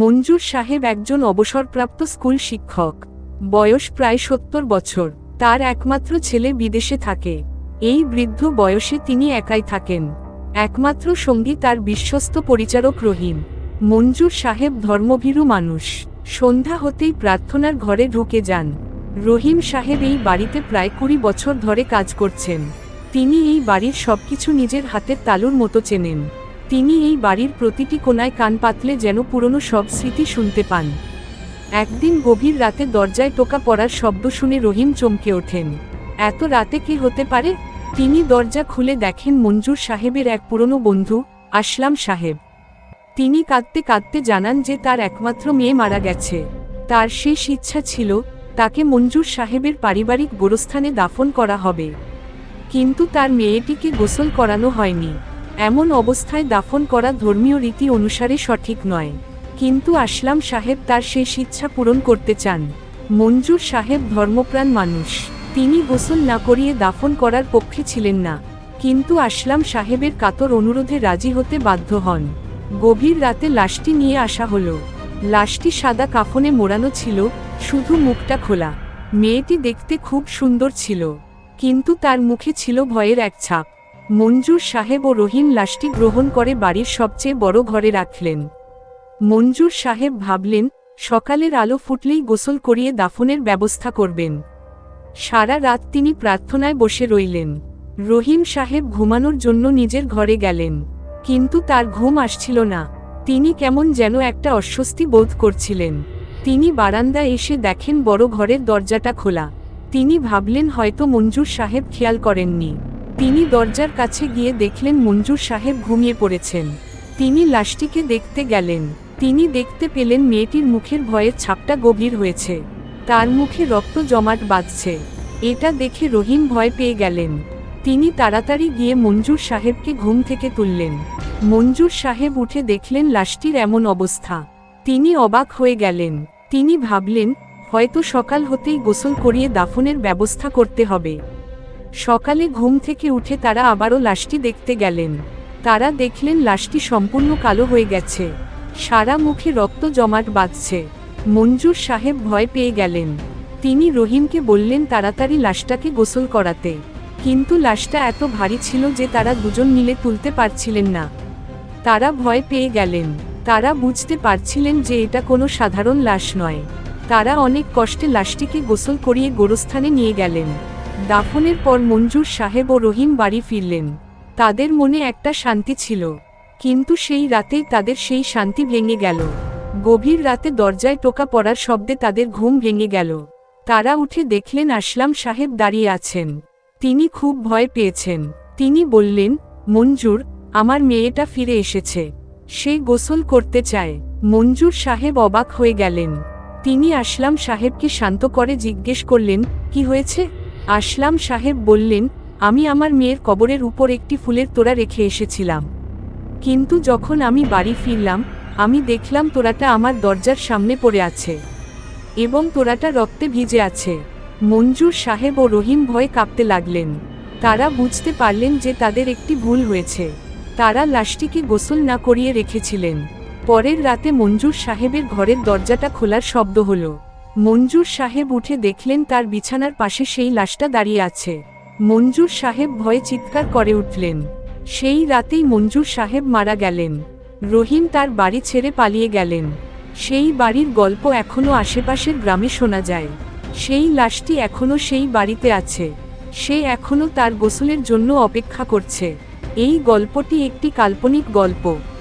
মঞ্জুর সাহেব একজন অবসরপ্রাপ্ত স্কুল শিক্ষক। বয়স প্রায় সত্তর বছর। তার একমাত্র ছেলে বিদেশে থাকে। এই বৃদ্ধ বয়সে তিনি একাই থাকেন। একমাত্র সঙ্গী তার বিশ্বস্ত পরিচারক রহিম। মঞ্জুর সাহেব ধর্মভীরু মানুষ। সন্ধ্যা হতেই প্রার্থনার ঘরে ঢুকে যান। রহিম সাহেব এই বাড়িতে প্রায় কুড়ি বছর ধরে কাজ করছেন। তিনি এই বাড়ির সবকিছু নিজের হাতের তালুর মতো চেনেন। তিনি এই বাড়ির প্রতিটি কোনায় কান পাতলে যেন পুরনো সব স্মৃতি শুনতে পান। একদিন গভীর রাতে দরজায় টোকা পড়ার শব্দ শুনে রহিম চমকে ওঠেন। এত রাতে কি হতে পারে? তিনি দরজা খুলে দেখেন মঞ্জুর সাহেবের এক পুরনো বন্ধু, আসলাম সাহেব। তিনি কাঁদতে কাঁদতে জানান যে তার একমাত্র মেয়ে মারা গেছে। তার শেষ ইচ্ছা ছিল, তাকে মঞ্জুর সাহেবের পারিবারিক গোরস্থানে দাফন করা হবে। কিন্তু তার মেয়েটিকে গোসল করানো হয়নি। এমন অবস্থায় দাফন করা ধর্মীয় রীতি অনুসারে সঠিক নয়। কিন্তু আসলাম সাহেব তার শেষ ইচ্ছা পূরণ করতে চান। মঞ্জুর সাহেব ধর্মপ্রাণ মানুষ। তিনি গোসল না করিয়ে দাফন করার পক্ষে ছিলেন না। কিন্তু আসলাম সাহেবের কাতর অনুরোধে রাজি হতে বাধ্য হন। গভীর রাতে লাশটি নিয়ে আসা হলো। লাশটি সাদা কাফনে মোড়ানো ছিল, শুধু মুখটা খোলা। মেয়েটি দেখতে খুব সুন্দর ছিল। কিন্তু তার মুখে ছিল ভয়ের এক ছাপ। মঞ্জুর সাহেব ও রহিম লাশটি গ্রহণ করে বাড়ির সবচেয়ে বড় ঘরে রাখলেন। মঞ্জুর সাহেব ভাবলেন, সকালের আলো ফুটলেই গোসল করিয়ে দাফনের ব্যবস্থা করবেন। সারা রাত তিনি প্রার্থনায় বসে রইলেন। রহিম সাহেব ঘুমানোর জন্য নিজের ঘরে গেলেন। কিন্তু তার ঘুম আসছিল না। তিনি কেমন যেন একটা অস্বস্তি বোধ করছিলেন। তিনি বারান্দায় এসে দেখেন বড় ঘরের দরজাটা খোলা। তিনি ভাবলেন, হয়তো মঞ্জুর সাহেব খেয়াল করেননি। তিনি দরজার কাছে গিয়ে দেখলেন মঞ্জুর সাহেব ঘুমিয়ে পড়েছেন। তিনি লাশটিকে দেখতে গেলেন। তিনি দেখতে পেলেন মেয়েটির মুখের ভয়ের ছাপটা গভীর হয়েছে। তার মুখে রক্ত জমাট বাঁধছে। এটা দেখে রহিম ভয় পেয়ে গেলেন। তিনি তাড়াতাড়ি গিয়ে মঞ্জুর সাহেবকে ঘুম থেকে তুললেন। মঞ্জুর সাহেব উঠে দেখলেন লাশটির এমন অবস্থা। তিনি অবাক হয়ে গেলেন। তিনি ভাবলেন, হয়তো সকাল হতেই গোসল করিয়ে দাফনের ব্যবস্থা করতে হবে। সকালে ঘুম থেকে উঠে তারা আবারও লাশটি দেখতে গেলেন। তারা দেখলেন লাশটি সম্পূর্ণ কালো হয়ে গেছে। সারা মুখে রক্ত জমাট বাঁধছে। মঞ্জুর সাহেব ভয় পেয়ে গেলেন। তিনি রহিমকে বললেন তাড়াতাড়ি লাশটাকে গোসল করাতে। কিন্তু লাশটা এত ভারী ছিল যে তারা দুজন মিলে তুলতে পারছিলেন না। তারা ভয় পেয়ে গেলেন। তারা বুঝতে পারছিলেন যে এটা কোনো সাধারণ লাশ নয়। তারা অনেক কষ্টে লাশটিকে গোসল করিয়ে গোরস্থানে নিয়ে গেলেন। দাফনের পর মঞ্জুর সাহেব ও রহিম বাড়ি ফিরলেন। তাদের মনে একটা শান্তি ছিল। কিন্তু সেই রাতেই তাদের সেই শান্তি ভেঙে গেল। গভীর রাতে দরজায় টোকা পড়ার শব্দে তাদের ঘুম ভেঙে গেল। তারা উঠে দেখলেন আসলাম সাহেব দাঁড়িয়ে আছেন। তিনি খুব ভয় পেয়েছেন। তিনি বললেন, মঞ্জুর, আমার মেয়েটা ফিরে এসেছে। সে গোসল করতে চায়। মঞ্জুর সাহেব অবাক হয়ে গেলেন। তিনি আসলাম সাহেবকে শান্ত করে জিজ্ঞেস করলেন, কি হয়েছে? আসলাম সাহেব বললেন, আমি আমার মেয়ের কবরের উপর একটি ফুলের তোড়া রেখে এসেছিলাম। কিন্তু যখন আমি বাড়ি ফিরলাম, আমি দেখলাম তোরাটা আমার দরজার সামনে পড়ে আছে এবং তোরাটা রক্তে ভিজে আছে। মঞ্জুর সাহেব ও রহিম ভয়ে কাঁপতে লাগলেন। তারা বুঝতে পারলেন যে তাদের একটি ভুল হয়েছে। তারা লাশটিকে গোসল না করিয়ে রেখেছিলেন। পরের রাতে মঞ্জুর সাহেবের ঘরের দরজাটা খোলার শব্দ হল। মঞ্জুর সাহেব উঠে দেখলেন তার বিছানার পাশে সেই লাশটা দাঁড়িয়ে আছে। মঞ্জুর সাহেব ভয়ে চিৎকার করে উঠলেন। সেই রাতেই মঞ্জুর সাহেব মারা গেলেন। রহিম তার বাড়ি ছেড়ে পালিয়ে গেলেন। সেই বাড়ির গল্প এখনও আশেপাশের গ্রামে শোনা যায়। সেই লাশটি এখনও সেই বাড়িতে আছে। সে এখনও তার গোসলের জন্য অপেক্ষা করছে। এই গল্পটি একটি কাল্পনিক গল্প।